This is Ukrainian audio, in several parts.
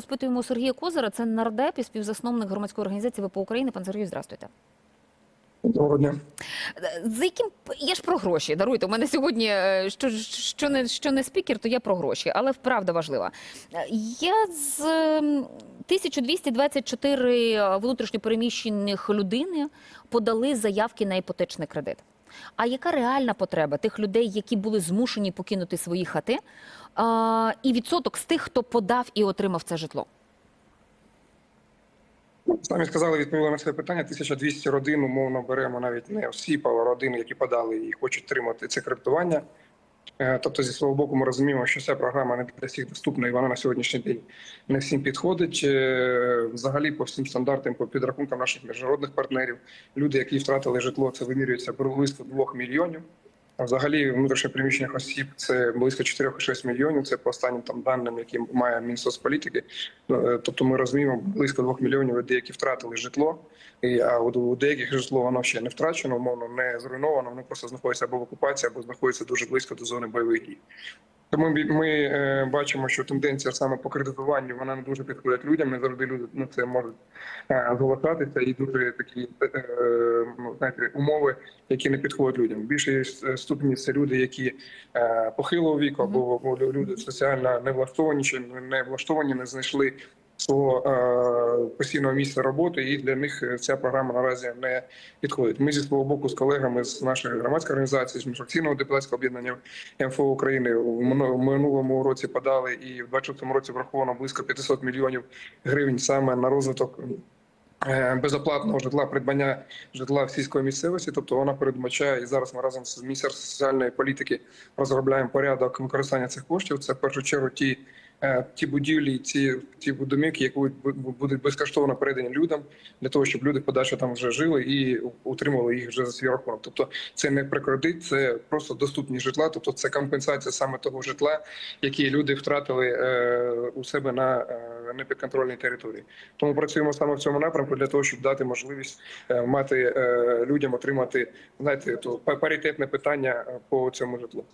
Розпитуємо Сергія Козира, це нардеп і співзасновник громадської організації ВПО України. Пан Сергію, здравствуйте. Доброго дня. За яким я ж про гроші? Даруйте. У мене сьогодні е, що, що не що не спікер, то я про гроші, але вправда важлива. Е, Я з ем, 1224 внутрішньопереміщених людини подали заявки на іпотечний кредит. А яка реальна потреба тих людей, які були змушені покинути свої хати, і відсоток з тих, хто подав і отримав це житло? Самі сказали, відповіли на це питання. 1200 родин, умовно беремо навіть не всі родини, які подали і хочуть отримати це кредитування. Е, Тобто, зі свого боку, ми розуміємо, що ця програма не для всіх доступна, і вона на сьогоднішній день не всім підходить. Е, Взагалі, по всім стандартам, по підрахункам наших міжнародних партнерів, люди, які втратили житло, це вимірюється близько 2 мільйонів. Взагалі внутрішньопереміщених осіб це близько 4-6 мільйонів. Це по останнім там даним, які має Мінсоцполітики. Ну, е, Тобто ми розуміємо близько 2 мільйонів людей, які втратили житло. А у деяких житло воно ще не втрачено, умовно не зруйновано. Воно просто знаходиться або в окупації, або знаходиться дуже близько до зони бойових дій. Тому ми, ми е, бачимо, що тенденція саме по кредитуванню вона не дуже підходить людям. Не завжди люди на це можуть е, зголошатися, і дуже такі е, ну, знаєте, умови, які не підходять людям. Більше ступені це люди, які е, похилого віку або, або люди соціально не влаштовані, чи не влаштовані, не знайшли свого е, постійного місця роботи, і для них ця програма наразі не підходить. Ми зі свого боку з колегами з нашої громадської організації, з міжфракційного депутатського об'єднання МФО України в минулому році подали і в 26-му році враховано близько 500 мільйонів гривень саме на розвиток. е, Безоплатного житла, придбання житла в сільської місцевості, тобто вона передбачає і зараз ми разом з міністерством соціальної політики розробляємо порядок використання цих коштів. Це в першу чергу ті, е, ті будівлі, ті, ті будинки, які будуть- безкоштовно передані людям для того, щоб люди подальше там вже жили і утримували їх вже за свій рахунок. Тобто це не про кредит, це просто доступність житла, тобто це компенсація саме того житла, які люди втратили е, у себе на е, непідконтрольній території. Тому працюємо саме в цьому напрямку для того, щоб дати можливість е, мати е, людям отримати знаєте, то па- паритетне питання е, по цьому житлу.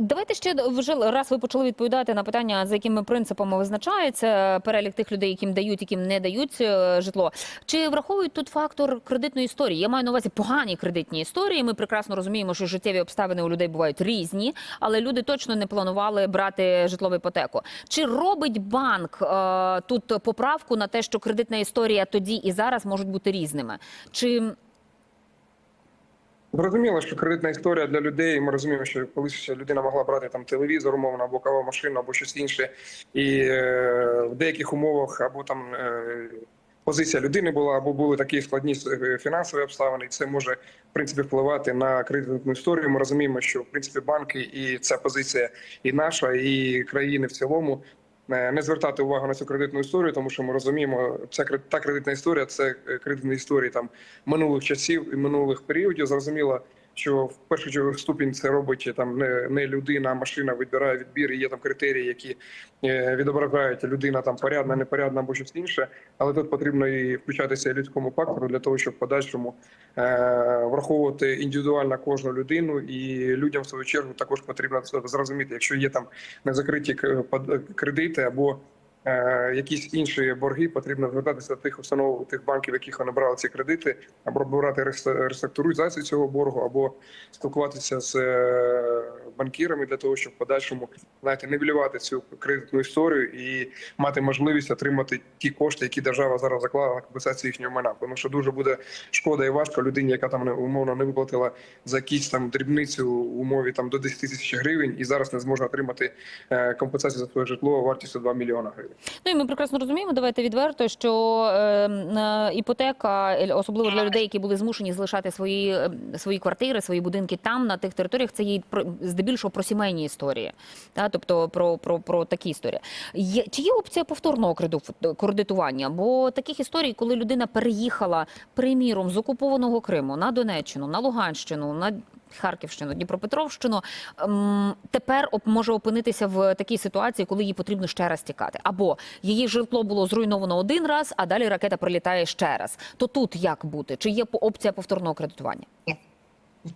Давайте ще вже раз ви почали відповідати на питання, за якими принципами визначається перелік тих людей, яким дають, яким не дають е, житло. Чи враховують тут фактор кредитної історії? Я маю на увазі погані кредитні історії. Ми прекрасно розуміємо, що життєві обставини у людей бувають різні, але люди точно не планували брати житлову іпотеку. Чи робить банк е, тут поправку на те, що кредитна історія тоді і зараз можуть бути різними? Чи Зрозуміло, що кредитна історія для людей. Ми розуміємо, що колись людина могла брати там телевізор, умовно, або каву машину, або щось інше, і е, в деяких умовах або там. Е, Позиція людини була або були такі складні е, фінансові обставини, і це може в принципі впливати на кредитну історію. Ми розуміємо, що в принципі банки і ця позиція і наша, і країни в цілому не звертати увагу на цю кредитну історію, тому що ми розуміємо, ця та кредитна історія це кредитна історія там минулих часів і минулих періодів. Зрозуміло, що в першу чергу ступінь це робить там не, не людина, а машина вибирає відбір. і Є там критерії, які е, відображають людина там порядна, непорядна або щось інше. Але тут потрібно і включатися людському фактору для того, щоб в подальшому е, враховувати індивідуально кожну людину, і людям в свою чергу також потрібно це зрозуміти, якщо є там незакриті кредити або якісь інші борги, потрібно звертатися до тих установ, тих банків, яких вони брали ці кредити, або брати рес- реструктуризацію цього боргу, або спілкуватися з е, банкірами для того, щоб в подальшому знаєте, нивелювати цю кредитну історію і мати можливість отримати ті кошти, які держава зараз заклала на компенсацію їхнього майна. Тому що дуже буде шкода і важко людині, яка там умовно не виплатила за якісь там дрібницю умові там до 10 тисяч гривень, і зараз не зможе отримати е, компенсацію за своє житло вартістю 2 мільйона гривень. Ну і ми прекрасно розуміємо, давайте відверто, що е, іпотека, особливо для людей, які були змушені залишати свої, е, свої квартири, свої будинки там, на тих територіях, це є здебільшого про сімейні історії, та, тобто про, про, про такі історії. Є, чи є опція повторного кредитування? Бо таких історій, коли людина переїхала, приміром, з окупованого Криму на Донеччину, на Луганщину, на Харківщину, Дніпропетровщину, ем, тепер може опинитися в такій ситуації, коли їй потрібно ще раз тікати. Або її житло було зруйновано один раз, а далі ракета прилітає ще раз. То тут як бути? Чи є опція повторного кредитування?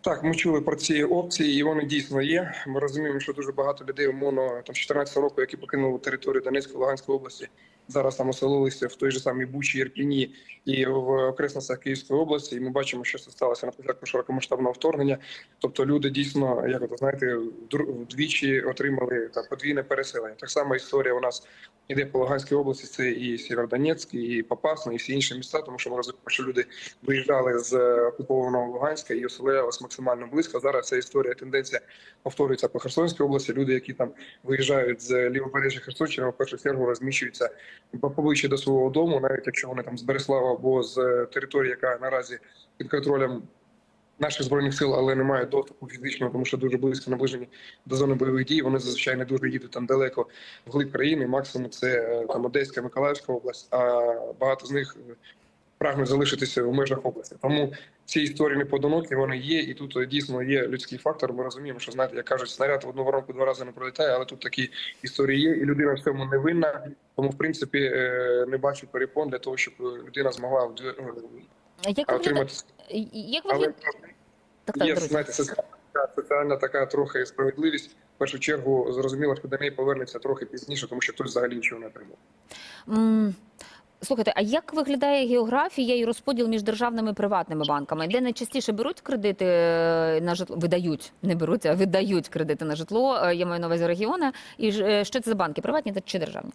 Так, ми чули про ці опції, і вони дійсно є. Ми розуміємо, що дуже багато людей, умовно, там 14 року, які покинули територію Донецької Луганської області, зараз там оселилися в той же самій Бучі, Ірпіні і в окресностях Київської області. І ми бачимо, що це сталося на початку широкомасштабного вторгнення. Тобто люди дійсно, як ви знаєте, вдвічі отримали там подвійне переселення. Так само історія у нас іде по Луганській області. Це і Сєвєродонецьк, і Попасна, і всі інші міста, тому що ми розуміємо, що люди виїжджали з окупованого Луганська і оселялись максимально близько. Зараз ця історія тенденція повторюється по Херсонській області. Люди, які там виїжджають з лівобережжя Херсонщини, в першу чергу розміщуються поближче до свого дому, навіть якщо вони там з Береслава або з е, території, яка наразі під контролем. Наших збройних сил, але не має доступу фізичного, тому що дуже близько наближені до зони бойових дій. Вони зазвичай не дуже їдуть там далеко вглиб країни. Максимум це е, там Одеська, Миколаївська область. А багато з них е, прагнуть залишитися в межах області. Тому ці історії не поодинокі, вони є, і тут е, дійсно є людський фактор. Ми розуміємо, що знаєте, як кажуть, снаряд в одну воронку два рази не пролітає, але тут такі історії є, і людина в цьому не винна. Тому, в принципі, е, не бачу перепон для того, щоб людина змогла е, Як виглядає, отримати. як Але. Так, так, є знаєте, соціальна, соціальна така трохи справедливість. В першу чергу зрозуміло, що до неї повернеться трохи пізніше, тому що хтось взагалі нічого не отримав. Слухайте, а як виглядає географія і розподіл між державними і приватними банками? Де найчастіше беруть кредити е, на житло? Видають, не беруть, а видають кредити на житло. е, Я маю на увазі регіони. І е, що це за банки? Приватні чи державні?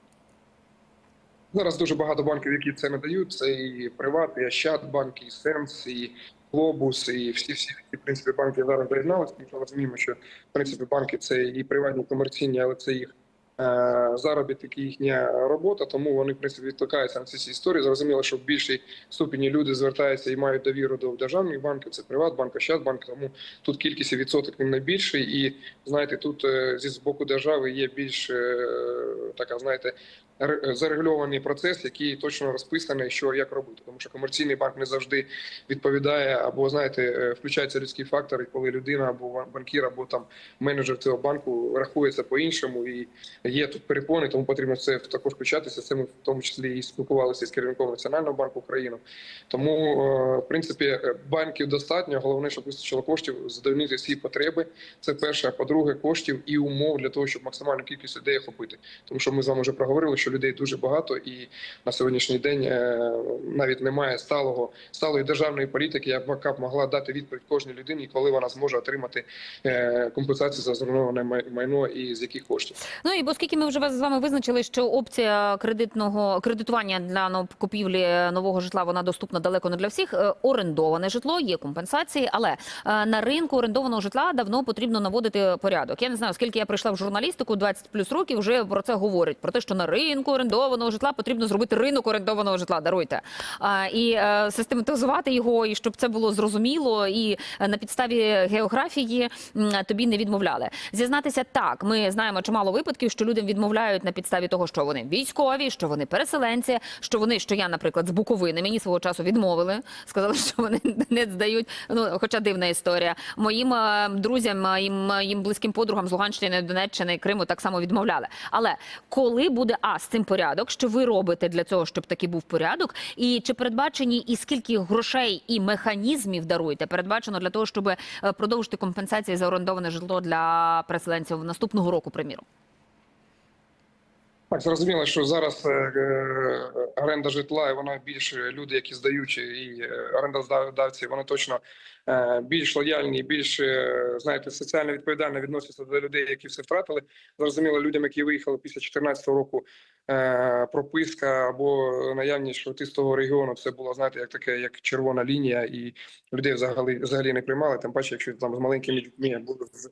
Зараз дуже багато банків, які це не дають. Це і Приват, і Ощадбанк, і Сенс, і Глобус, і всі всі в принципі банки зараз доєдналися. Що розуміємо, що в принципі банки це і приватні, комерційні, але це їх заробіток і їхня робота. Тому вони в принципі відкликаються на ці всі історії. Зрозуміло, що в більшій ступені люди звертаються і мають довіру до державних банків. Це Приватбанк, Ощадбанк. Тому тут кількість відсоток не найбільший. І знаєте, тут е, зі з боку держави є більш е, така, знаєте, зарегульований процес, який точно розписаний, що як робити, тому що комерційний банк не завжди відповідає, або знаєте, е, включається людський фактор, і коли людина або банкір, або там менеджер цього банку рахується по іншому, і є тут перепони, тому потрібно це також включатися. Це ми в тому числі і спілкувалися з керівником Національного банку України. Тому, е, в принципі, е, банків достатньо. Головне, щоб вистачило коштів задовольнити всі потреби. Це перше. А по-друге, коштів і умов для того, щоб максимальну кількість людей охопити. Тому що ми з вами вже проговорили, що людей дуже багато, і на сьогоднішній день е, навіть немає сталого сталої державної політики, яка б могла дати відповідь кожній людині, коли вона зможе отримати е, компенсацію за зруйноване май- майно і з яких коштів. Ну і оскільки ми вже з вами визначили, що опція кредитного кредитування для купівлі нового житла вона доступна далеко не для всіх. Е, Орендоване житло є компенсації, але е, на ринку орендованого житла давно потрібно наводити порядок. Я не знаю, скільки я прийшла в журналістику, 20 плюс років вже про це говорять. Про те, що на ринку орендованого житла потрібно зробити ринок орендованого житла. Даруйте і е, систематизувати його, і щоб це було зрозуміло, і е, на підставі географії тобі не відмовляли. Зізнатися так, ми знаємо чимало випадків, що людям відмовляють на підставі того, що вони військові, що вони переселенці, що вони, що я, наприклад, з Буковини, мені свого часу відмовили, сказали, що вони не здають. Ну, хоча дивна історія. Моїм е, друзям, моїм, моїм близьким подругам з Луганщини, Донеччини, Криму так само відмовляли. Але коли буде а цим порядок, що ви робите для цього, щоб такий був порядок, і чи передбачені і скільки грошей і механізмів даруєте, передбачено для того, щоб е, продовжити компенсації за орендоване житло для переселенців наступного року, приміром? Так, зрозуміло, що зараз е, е, оренда житла, і вона більше люди, які здають, і орендодавці, вони точно більш лояльні, більш знаєте, соціально відповідально відносяться до людей, які все втратили. Зрозуміло, людям, які виїхали після 2014 року, прописка або наявність, що з того регіону, це було знаєте, як таке, як червона лінія, і людей взагалі взагалі не приймали. Тим паче, якщо там з маленькими дітьми були е,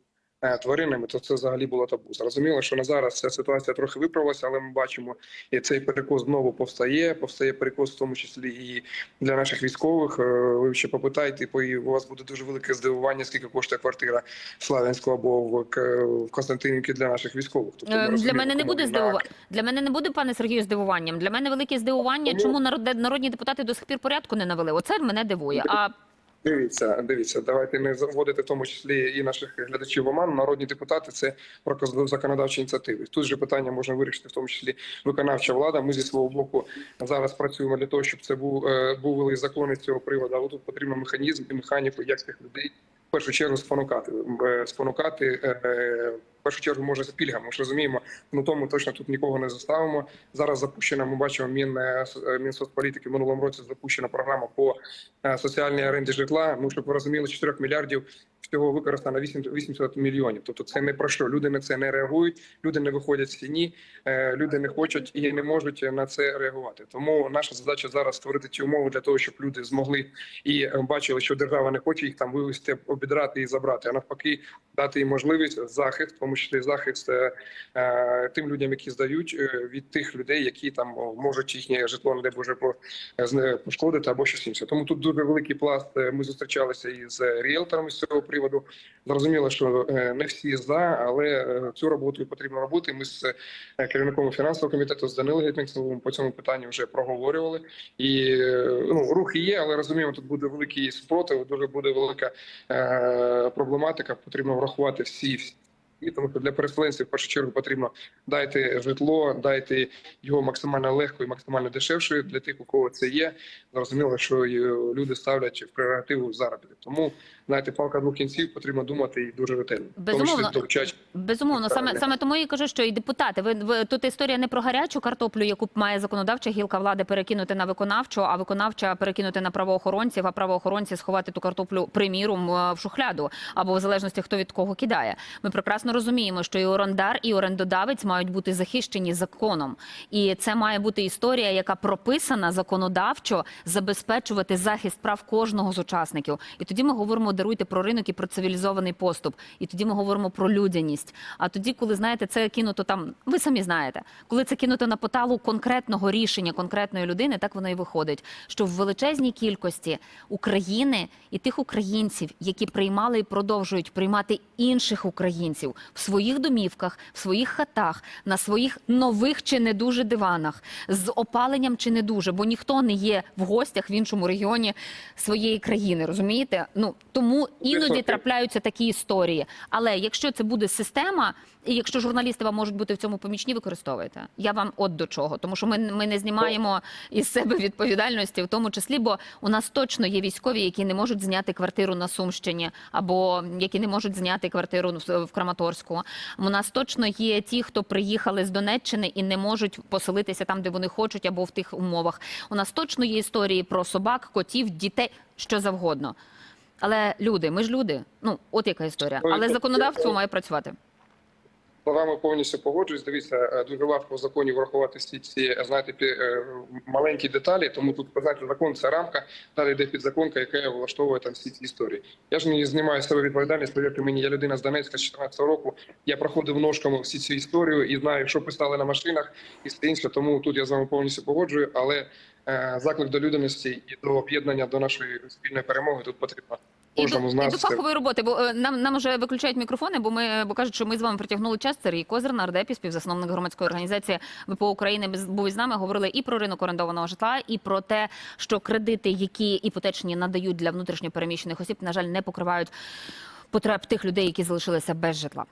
тваринами, то це взагалі було табу. Зрозуміло, що на зараз ця ситуація трохи виправилася, але ми бачимо, і цей перекос знову повстає. Повстає перекос, в тому числі і для наших військових. Е, Ви ще попитайте, і у вас буде дуже велике здивування, скільки коштує квартира в Славянську або в, Константинівці для наших військових. Тобто ми Е, Для мене не буде здивування. Для мене не буде, пане Сергію, здивуванням. Для мене велике здивування, Тому- чому народ- народні депутати до сих пір порядку не навели. Оце мене дивує. А Дивіться, дивіться, давайте не заводити в тому числі і наших глядачів в оман. Народні депутати це про законодавчі ініціативи. Тут же питання можна вирішити, в тому числі виконавча влада. Ми зі свого боку зараз працюємо для того, щоб це був е, були закони з цього приводу. Але тут потрібен механізм і механіку, як цих людей в першу чергу спонукати. Е, Спонукати е, першу чергу може з пільгами. Ми ж розуміємо, ну тому точно тут нікого не заставимо. Зараз запущена. Ми бачимо мін е, с- Мінсоцполітики в минулому році запущена програма по е, соціальній оренді житла. Ну щоб ви розуміли, 4 мільярдів всього використано 8 800 мільйонів. Тобто це не про що. Люди на це не реагують, люди не виходять з тіні, е, люди не хочуть і не можуть на це реагувати. Тому наша задача зараз створити ті умови для того, щоб люди змогли і е, бачили, що держава не хоче їх там вивезти, обідрати і забрати, а навпаки, дати їм можливість захист, в тому числі захист е, е, тим людям, які здають е, від тих людей, які там можуть їхнє житло, не дай Боже, пошкодити або щось інше. Тому тут дуже великий пласт. Ми зустрічалися із ріелторами з цього приводу. Зрозуміло, що не всі за, але цю роботу потрібно робити. Ми з керівником фінансового комітету з Данилом Гетмінцевим по цьому питанню вже проговорювали. І ну рухи є, але розуміємо, тут буде великий спротив, дуже буде велика проблематика. Потрібно врахувати всі. І тому що для переселенців в першу чергу потрібно дайте житло, дайте його максимально легко і максимально дешевше для тих, у кого це є. Зрозуміло, що е, люди ставлять в прерогативу заробіток. Тому знаєте, палка двох кінців потрібно думати і дуже ретельно. Безумовно. Безумовно, саме саме тому я і кажу, що і депутати. Ви, ви тут історія не про гарячу картоплю, яку має законодавча гілка влади перекинути на виконавчу, а виконавча перекинути на правоохоронців, а правоохоронці сховати ту картоплю приміром е, в шухляду або в залежності хто від кого кидає. Ми прекрасно розуміємо, що і орендар, і орендодавець мають бути захищені законом, і це має бути історія, яка прописана законодавчо забезпечувати захист прав кожного з учасників. І тоді ми говоримо даруйте про ринок і про цивілізований поступ. І тоді ми говоримо про людяність. А тоді, коли знаєте, це кинуто там, ви самі знаєте, коли це кинуто на поталу конкретного рішення конкретної людини, так воно і виходить. Що в величезній кількості України і тих українців, які приймали і продовжують приймати інших українців в своїх домівках, в своїх хатах, на своїх нових чи не дуже диванах, з опаленням чи не дуже, бо ніхто не є в гостях в іншому регіоні своєї країни. Розумієте? Ну тому іноді трапляються такі історії. Але якщо це буде система, і якщо журналісти вам можуть бути в цьому помічні, використовуйте. Я вам от до чого, тому що ми, ми не знімаємо із себе відповідальності, в тому числі, бо у нас точно є військові, які не можуть зняти квартиру на Сумщині, або які не можуть зняти квартиру в в Краматорську. У нас точно є ті, хто приїхали з Донеччини і не можуть поселитися там, де вони хочуть, або в тих умовах. У нас точно є історії про собак, котів, дітей, що завгодно. Але люди, ми ж люди. Ну от яка історія. Але законодавство має працювати. Вами повністю погоджуюсь. Дивіться, е, дуже важко в законі врахувати всі ці е, знаєте, е, маленькі деталі. Тому тут знаєте, закон це рамка. Далі йде підзаконка, яка влаштовує там всі ці історії. Я ж не знімаю з себе відповідальність. Повірте мені, я людина з Донецька з 14 року. Я проходив ножками всі цю історію і знаю, що писали на машинах і все інше. Тому тут я з вами повністю погоджую. Але заклик до людяності і до об'єднання до нашої спільної перемоги тут потрібно кожному з і до нас. це фахової роботи, бо е, нам нам вже виключають мікрофони, бо ми бо кажуть, що ми з вами притягнули час. Сергій Козир, нардепі, співзасновник громадської організації ВПО України, був із нами. Говорили і про ринок орендованого житла, і про те, що кредити, які іпотечні надають для внутрішньо переміщених осіб, на жаль, не покривають потреб тих людей, які залишилися без житла.